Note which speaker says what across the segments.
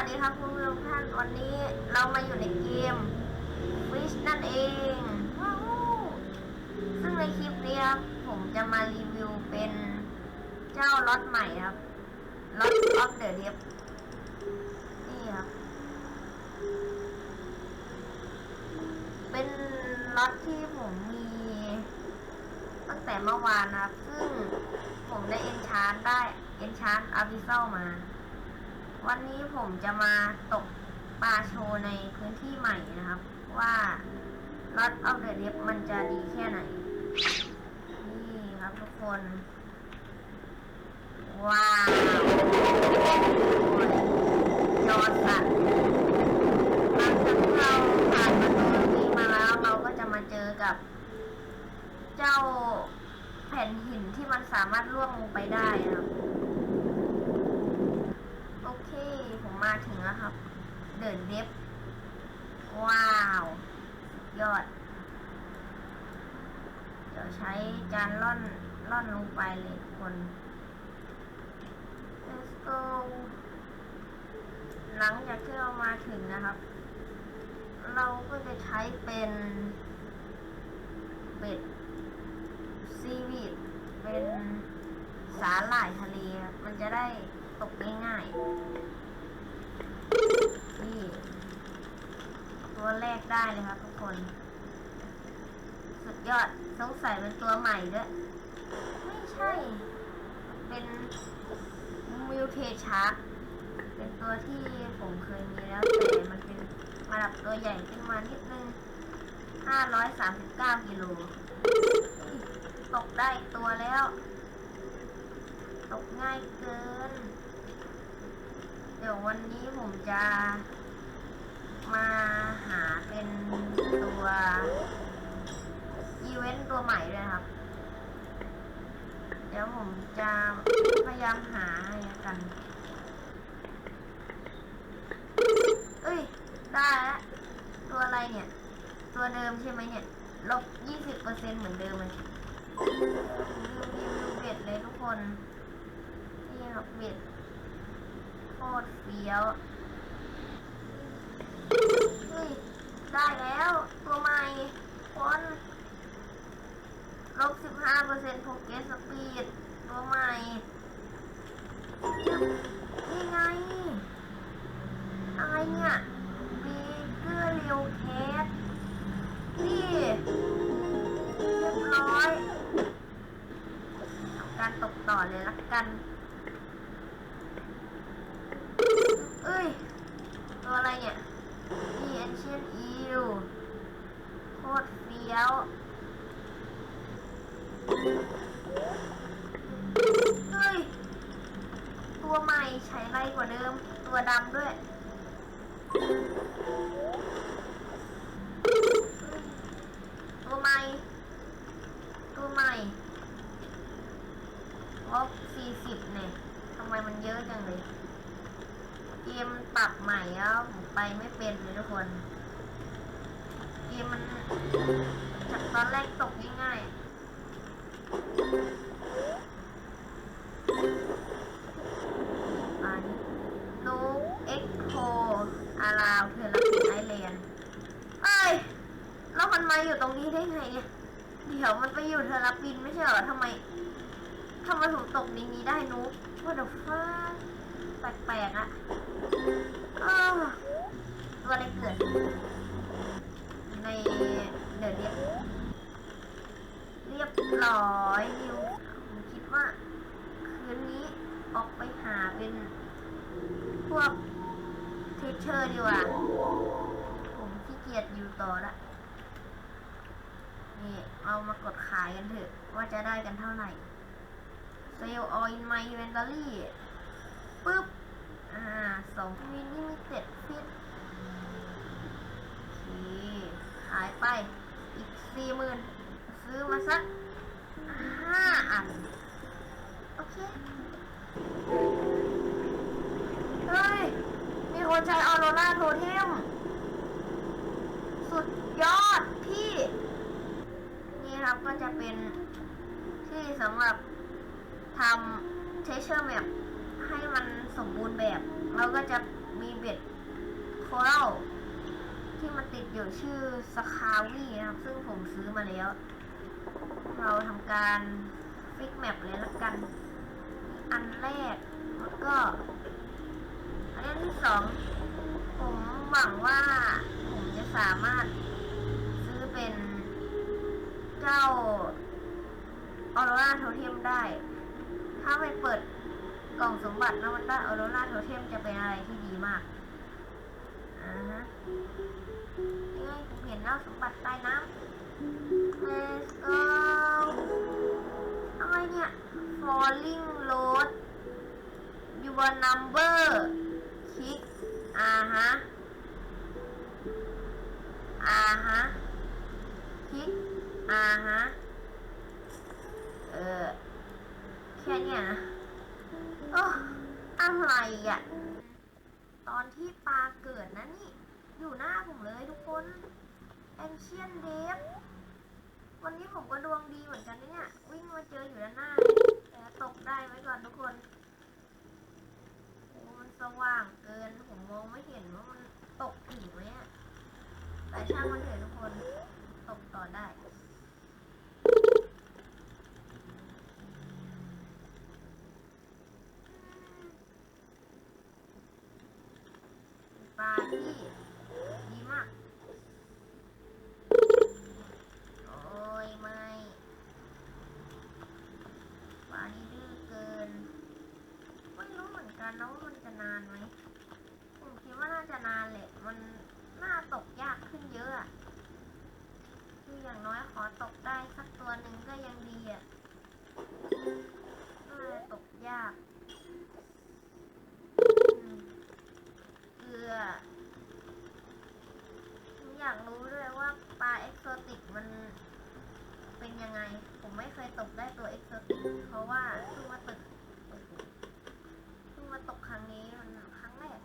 Speaker 1: วัสดีครับคุณผู้ชมท่านวันนี้เรามาอยู่ในเกม Wish นั่นเองว้าวซึ่งในคลิปนี้ครับผมจะมารีวิวเป็นเจ้าล็อตใหม่ครับล็อต of the Deep นี่ครับ เป็นล็อตที่ผมมี ตั้งแต่เมื่อวานนะครับ ซึ่งผมได้เอนชานได้เอนชานอาร์บิเซลมา วันนี้ผมจะมาตกปลาโชว์ในพื้นที่ใหม่นะครับ ว่า Lot of the Deep มันจะดีแค่ไหน นี่ครับทุกคน ว้าวจอสัตว์หลังจากที่เราผ่านประตูนี้มาแล้วเราก็จะมาเจอกับ เจ้าแผ่นหินที่มันสามารถล่วงลงไปได้นะครับ โอเค ผ มาถึงแล้วครับ เดินเด็บ ว้าว ยอด เดี๋ยวใช้จานล่อนล่อนลงไปเลยคน let's go หลังจากที่เรามาถึงนะครับ เราก็จะใช้เป็นเบ็ดซีวีดเป็นสาหร่ายทะเล มันจะได้ตกง่ายๆ นี่ ตัว แรกได้เลยครับทุกคน สุดยอดสงสัยเป็นตัวใหม่ด้วย ไม่ใช่ เป็นมิวเทชาร์เป็นตัวที่ผมเคยมีแล้วแต่มันเป็นระดับตัวใหญ่ขึ้นมานิดนึง 539กิโล ตกได้ตัวแล้ว ตกง่ายเกิน เดี๋ยววันนี้ผมจะ มาหาเป็นตัวอีเวนต์ตัวใหม่ด้วยครับ เดี๋ยวผมจะพยายามหาให้กัน เอ้ย ได้แล้ว ตัวอะไรเนี่ย ตัวเดิมใช่ไหมเนี่ย ลบยี่สิบเปอร์เซ็นเหมือนเดิมเลยรีวิวเบ็ดเลยทุกคน นี่ครับเบ็ดโคตรเฟี้ยว ได้แล้ว ตัวใหม่คนลบสิบห้าเปอร์เซ็นต์โปรเกสปี เฟี้ว เฮ้ย ตัวใหม่ใช้ไรกว่าเดิม ตัวดำด้วยตัวใหม่ ตัวใหม่ลบสี่สิบเนี่ยทำไมมันเยอะจังเลย เกมปรับใหม่แล้วผมไปไม่เป็นเลยทุกคน เกมมันจากตอนแรกตกง่ายๆอันนูเอ็กโคอาราวเทอร์ลไอแลนเอ้ยแล้วมันมาอยู่ตรงนี้ได้ไงเนี่ย เดี๋ยวมันไปอยู่เทอร์ลปินไม่ใช่เหรอทำไมทำไมผมตกในนี้ได้นุ๊ก What the fuck แปลกๆอะอ้าวตัวอะไรเกิด เดี๋ยวเรียบเรียบร้อยนิวผมคิดว่า คืนนี้ออกไปหาเป็นพวกเทเชอร์ดีกว่า ผมขี้เกียจอยู่ต่อละนี่เอามากดขายกันเถอะ ว่าจะได้กันเท่าไหร่ เซลล์ออยไมเวนตอรี่ปึ๊บ อ่าสองมินิมิเต็ดฟิตโอเคายไป อีกสี่หมื่นซื้อมาสักห้าอัน โอเค เฮ้ย มีคนใช้ออโรราโทเทม สุดยอดพี่ นี่ครับก็จะเป็นที่สำหรับทำเทเชอร์แมปให้มันสมบูรณ์แบบ เราก็จะมีเบ็ดโครัล ที่มันติดอยู่ชื่อสคาวีนะครับ ซึ่งผมซื้อมาแล้ว เราทำการฟิกแมปเลยละกัน อันแรกแล้วก็อันนี้อันที่สองผมหวังว่าผมจะสามารถซื้อเป็นเจ้าออโรราโทเทมได้ ถ้าไปเปิดกล่องสมบัติแล้วมันได้ออโรราโทเทมจะเป็นอะไรที่ดีมากอ่าฮะ แล้วสมบัติใต้น้ำ Let's go อะไรเนี่ย falling load your number คลิกอ่าฮะ อ่าฮะคลิกอ่าฮะ เออ แค่เนี้ยนะโอ้อะไรอะ ตอนที่ปลาเกิดนะนี่ อยู่หน้าผมเลยทุกคน แอนเชียนเดฟวันนี้ผมก็ดวงดีเหมือนกันนะเนี่ย วิ่งมาเจออยู่ด้านหน้า แต่ตกได้ไว้ก่อนทุกคนโอ้มันสว่างเกิน ผมมองไม่เห็นว่ามันตกถึงไหมแต่ช่างมันเถอะทุกคน ตกต่อได้ ปลาที่ดีมาก โอ้ยไม่ปลานี่ดื้อเกิน ไม่รู้เหมือนกันนะว่ามันจะนานไหม ผมคิดว่าน่าจะนานแหละ มันน่าตกยากขึ้นเยอะอะคืออย่างน้อยขอ ตกได้สักตัวหนึ่งก็ยังดีอะน่ะตกยากเกลือผมอยากรู้ด้วยว่าปลาเอ็กโซติกมันเป็นยังไง ผมไม่เคยตกได้ตัวเอ็กโซติกเพราะว่าเพิ่งมาตกเพิ่งมาตกครั้งนี้มันครั้งแรก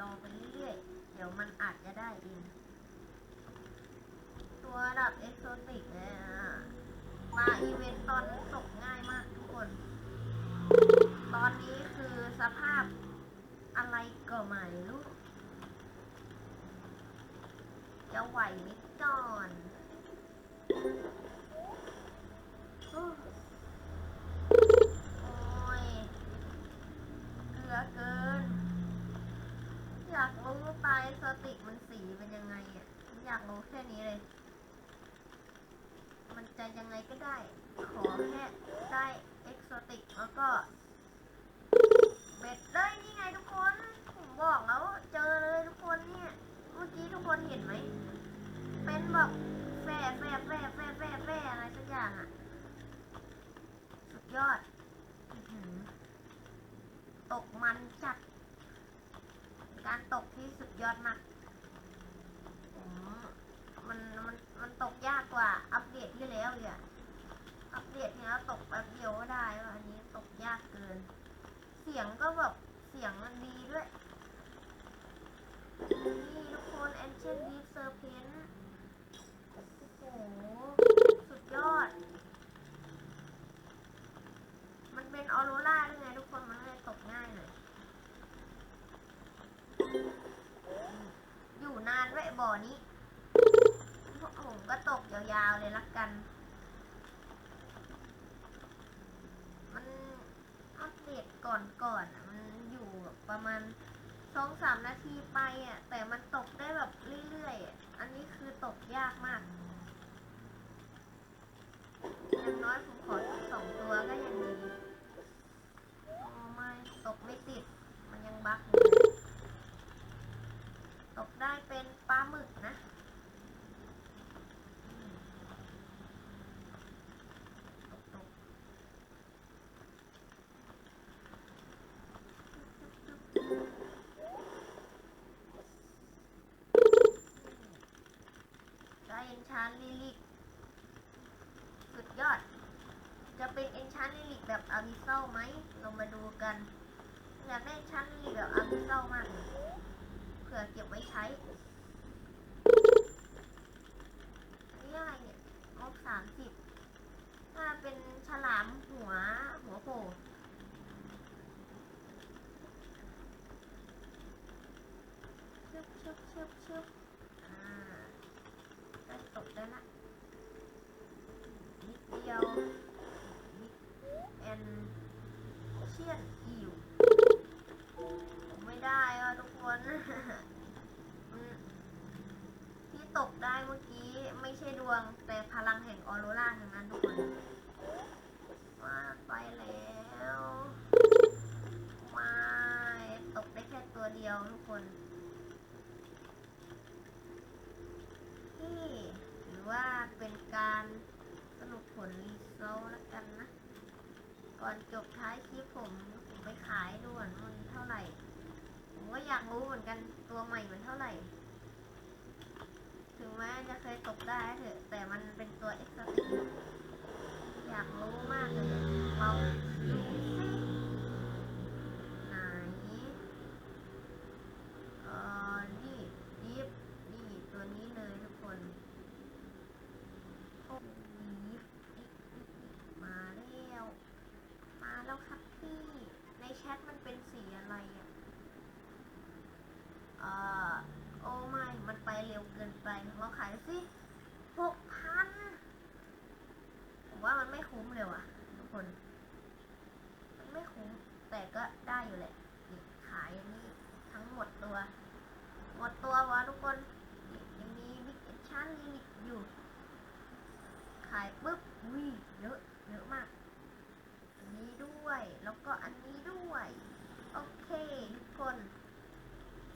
Speaker 1: ลองไปเรื่อยๆ เดี๋ยวมันอาจจะได้เอง ตัวระดับเอ็กโซติกเนี่ยมาอีเวน ต์ตอนนี้ตกง่ายมากทุกคน ตอนนี้คือสภาพอะไรก็ไม่รู้จะไหวไหมก่อนโอ้โอ้ยเกลือเกิน อยากรู้ว่าปลาเอ็กโซติกมันสีเป็นยังไงอะผมอยากรู้แค่นี้เลย มันจะยังไงก็ได้ ขอแค่ได้เอ็กโซติกแล้วก็ เบ็ดเลยนี่ไงทุกคน ผมบอกแล้วเจอเลยทุกคนเนี่ย เมื่อกี้ทุกคนเห็นไหม เป็นแบบแฟ่แฟ่แฟ่แฟ่แฟ่แฟ่อะไรสักอย่างอะ สุดยอดอื้อหือตกมันจัด การตกที่สุดยอดมากผมมันมันมันตกยากกว่า อัปเดตที่แล้วอีกอะ อัปเดตที่แล้วตกแป๊บเดียวก็ได้ว่าอันนี้ตกยากเกิน เสียงก็แบบเสียงมันดีด้วย นี่ทุกคน Ancient Deep Serpent โอ้โห สุดยอด มันเป็นออโรราด้วยไงทุกคน มันเลยตกง่ายหน่อยอยู่นานด้วยบ่อนี้ ผมก็ตกยาวๆเลยละกันอั ก่อนก่อนอะมันอยู่ประมาณสองสามนาทีไปอะ แต่มันตกได้แบบเรื่อยๆอะอันนี้คือตกยากมาก ชานลิลิกสุดยอด จะเป็นเอนชานลิลิกแบบอาบิเซลไหมเรามาดูกันอยากได้เอชานลิลิกแบบอาบิเซลมากเผื่อเก็บไว้ใช้เนี่อะไรเนี่ยงบสามสิบถ้าเป็นฉลามหัวหัวโผล่ชึบชึบชึบชึ ด้ตกได้ละนิดเดียวนิดแอนเชียนอิวผมไม่ได้อะทุกคนที่ตกได้เมื่อกี้ไม่ใช่ดวงแต่พลังแห่งออโรราทั้งนั้นทุกคนมาไปแล้วไม่ตกได้แค่ตัวเดียวทุกคน ที่ถือว่าเป็น การสรุปผลรีโซลแล้วกันนะ ก่อนจบท้ายคลิปผมผมไปขายด่วนมันเท่าไหร่ ผมก็อยากรู้เหมือนกันตัวใหม่มันเท่าไหร่ ถึงแม้จะเคยตกได้เถอะ แต่มันเป็นตัวเอ็กซ์ตรีมอยากรู้มากเลยลองดูสิไหน เอ่อนี่ดิฟนี่ตัวนี้เลยทุกคนโอ้ดิฟมาแล้ว มาแล้วครับพี่ ในแชทมันเป็นสีอะไรอะ เอ่อ โอ้ไม่ มันไปเร็วเกินไปลองขายสิหกพันผมว่ามันไม่คุ้มเลยว่ะ ทุกคน มันไม่คุ้ม แต่ก็ได้อยู่แหละนี่ขายอันนี้ทั้งหมดตัว หมดตัววะทุกคนนี่ยังมีบิ๊กชั่นลิมิตอยู่ ขายปุ๊บอุ้ยเยอะ เยอะมาก อันนี้ด้วย แล้วก็อันนี้ด้วย โอเค ทุกคน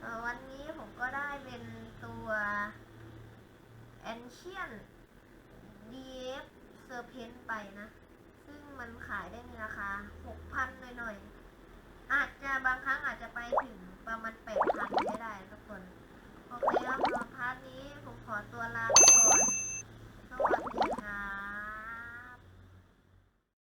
Speaker 1: เอ่อวันนี้ผมก็ได้เป็นตัว Ancient DF Serpent ไปนะ ซึ่งมันขายได้ในราคา 6,000 หน่อยๆ อาจจะบางครั้งอาจจะไปถึงประมาณ 8,000 ก็ได้ทุกคน โอเคครับสำหรับพาร์ทนี้ผมขอตัวลาไปก่อน